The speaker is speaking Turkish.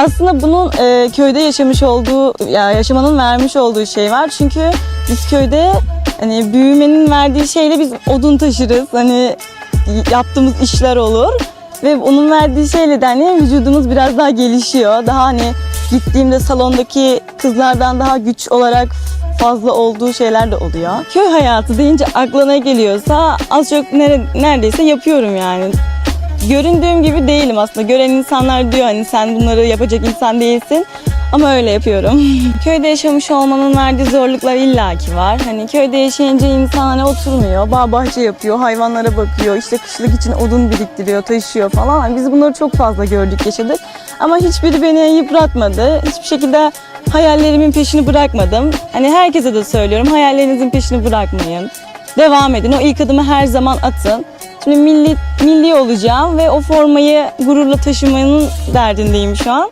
Aslında bunun e, köyde yaşamış olduğu, ya yaşamanın vermiş olduğu şey var. Çünkü biz köyde hani büyümenin verdiği şeyle biz odun taşırız. Hani yaptığımız işler olur. Ve onun verdiği şeyle de hani vücudumuz biraz daha gelişiyor. Daha hani gittiğimde salondaki kızlardan daha güç olarak fazla olduğu şeyler de oluyor. Köy hayatı deyince aklına geliyorsa az çok nere- neredeyse yapıyorum yani. Göründüğüm gibi değilim aslında. Gören insanlar diyor hani sen bunları yapacak insan değilsin. Ama öyle yapıyorum. köyde yaşamış olmanın verdiği zorluklar illaki var. Hani köyde yaşayınca insan hani oturmuyor, bağ bahçe yapıyor, hayvanlara bakıyor, işte kışlık için odun biriktiriyor, taşıyor falan. Hani biz bunları çok fazla gördük, yaşadık. Ama hiçbiri beni yıpratmadı. Hiçbir şekilde hayallerimin peşini bırakmadım. Hani herkese de söylüyorum, hayallerinizin peşini bırakmayın. Devam edin. O ilk adımı her zaman atın. Şimdi milli, milli olacağım ve o formayı gururla taşımanın derdindeyim şu an.